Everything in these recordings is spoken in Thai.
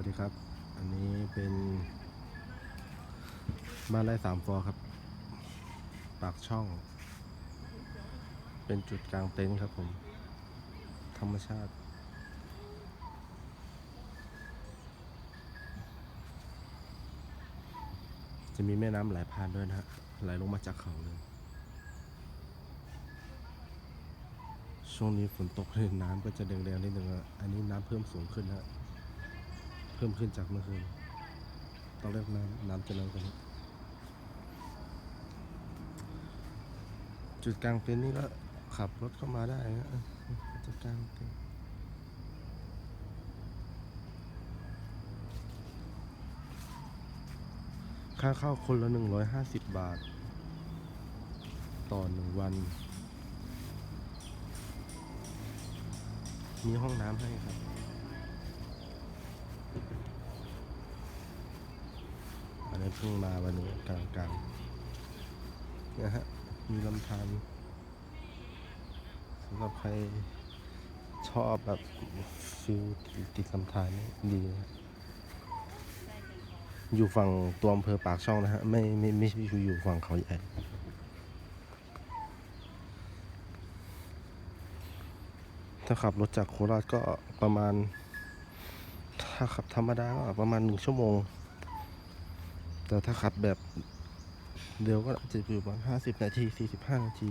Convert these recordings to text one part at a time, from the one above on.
วัสดีครับ อันนี้เป็นบ้านไร่สามฟอครับ ปากช่อง เป็นจุดกลางเต็นท์ครับผม ธรรมชาติ จะมีแม่น้ำไหลผ่านด้วยนะฮะ ไหลลงมาจากเขาเลย ช่วงนี้ฝนตกเลยน้ำก็จะแดงๆนิดนึงอะอันนี้น้ำเพิ่มสูงขึ้นนะ เพิ่มขึ้นจากเมื่อคืนตอนแรกน้ำน้ำจะน้อยกว่านี้จุดกลางเต็นท์นี่ก็ขับรถเข้ามาได้นะจุดกลางเต็นท์ค่าเข้าคนละหนึ่งร้อยห้าสิบบาท ต่อหนึ่งวัน มีห้องน้ำให้ครับ นนี้เพิ่งมาวันนี้กลางกลางๆนี่ยฮะ มีลำธารสำหรับใครชอบแบบฟิลติดลำธารนี่ดีนะอยู่ฝั่งตัวอำเภอปากช่องนะฮะ ไม่ไม่ไม่ใช่อยู่ฝั่งเขาใหญ่ถ้าขับรถจากโคราชก็ประมาณ ถ้าขับธรรมดาก็ประมาณหนึ่งชั่วโมง แต่ถ้าขับแบบเร็วก็จะอยู่ประมาณห้าสิบนาทีสี่สิบห้านาที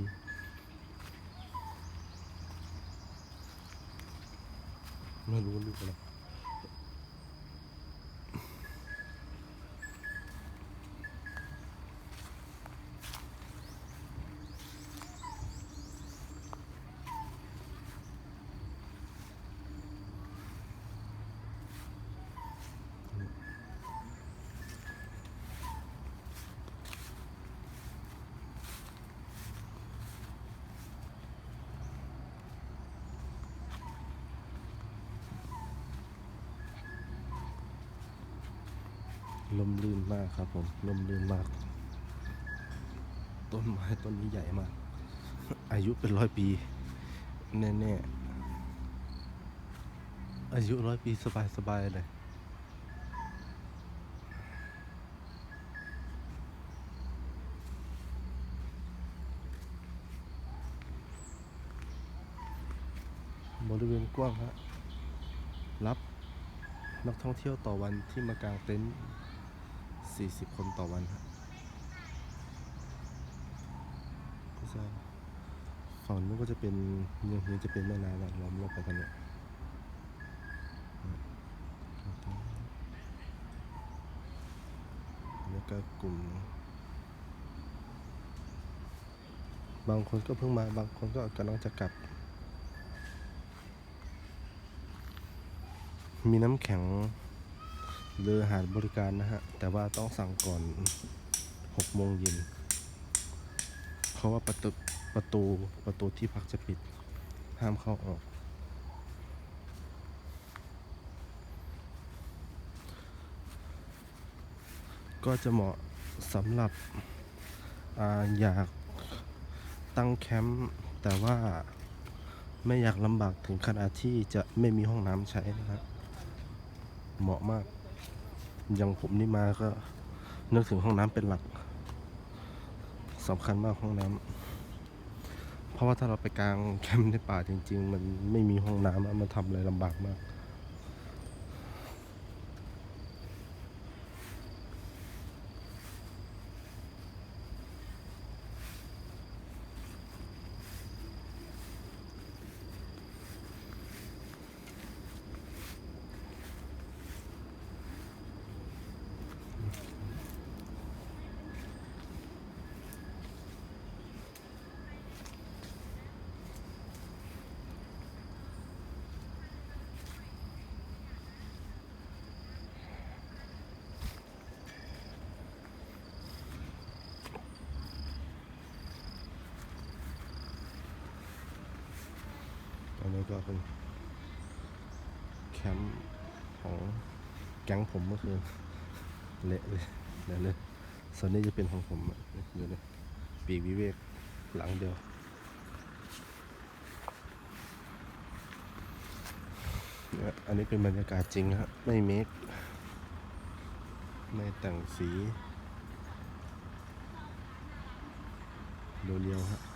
ไม่รู้ลึกอะไร ลมลื่นมากครับผมลมลื่นมาก ต้นไม้ต้นนี้ใหญ่มาก อายุเป็นร้อยปี แน่ๆ อายุร้อยปีสบายๆเลยบริเวณกว้างฮะรับนักท่องเที่ยวต่อวันที่มากางเต็นท์ 40 คนต่อวันฮะก็จะฝั่งนู้นก็จะเป็นเมืองนี้จะเป็นแม่น้ำล้อมรอบไปกันเนี่ยแล้วก็กลุ่ม บางคนก็เพิ่งมาบางคนก็กำลังจะกลับ มีน้ำแข็ง เรืออาหารบริการนะฮะ แต่ว่าต้องสั่งก่อน6โมงเย็น เพราะว่าประตูประตูประตูที่พักจะปิด ห้ามเข้าออก ก็จะเหมาะสำหรับออยากตั้งแคมป์แต่ว่าไม่อยากลำบากถึงขนาดที่จะไม่มีห้องน้ำใช้นะครับ เหมาะมาก อย่างผมนี่มาก็นึกถึงห้องน้ำเป็นหลักสำคัญมากห้องน้ำเพราะว่าถ้าเราไปกลางแคมป์ในป่าจริง ๆ มันไม่มีห้องน้ำอะมันทำอะไรลำบากมาก ก็เป็นแคมป์ของแก๊งผมเมื่อคืนเละเลยเละเลยส่วนนี้จะเป็นของผมอยู่เลยปีกวิเวกหลังเดียวอันนี้เป็นบรรยากาศจริงฮะไม่เมคไม่แต่งสีเรียวๆฮะ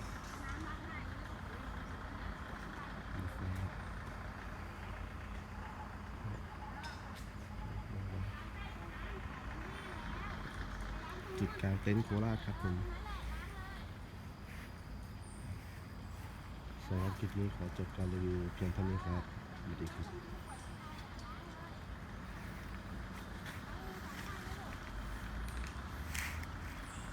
จุดกลางเต็นท์โคราชครับผมสำหรับคลิปนี้ขอจบการรีวิวเพียงเท่านี้ครับสวัสดีครับ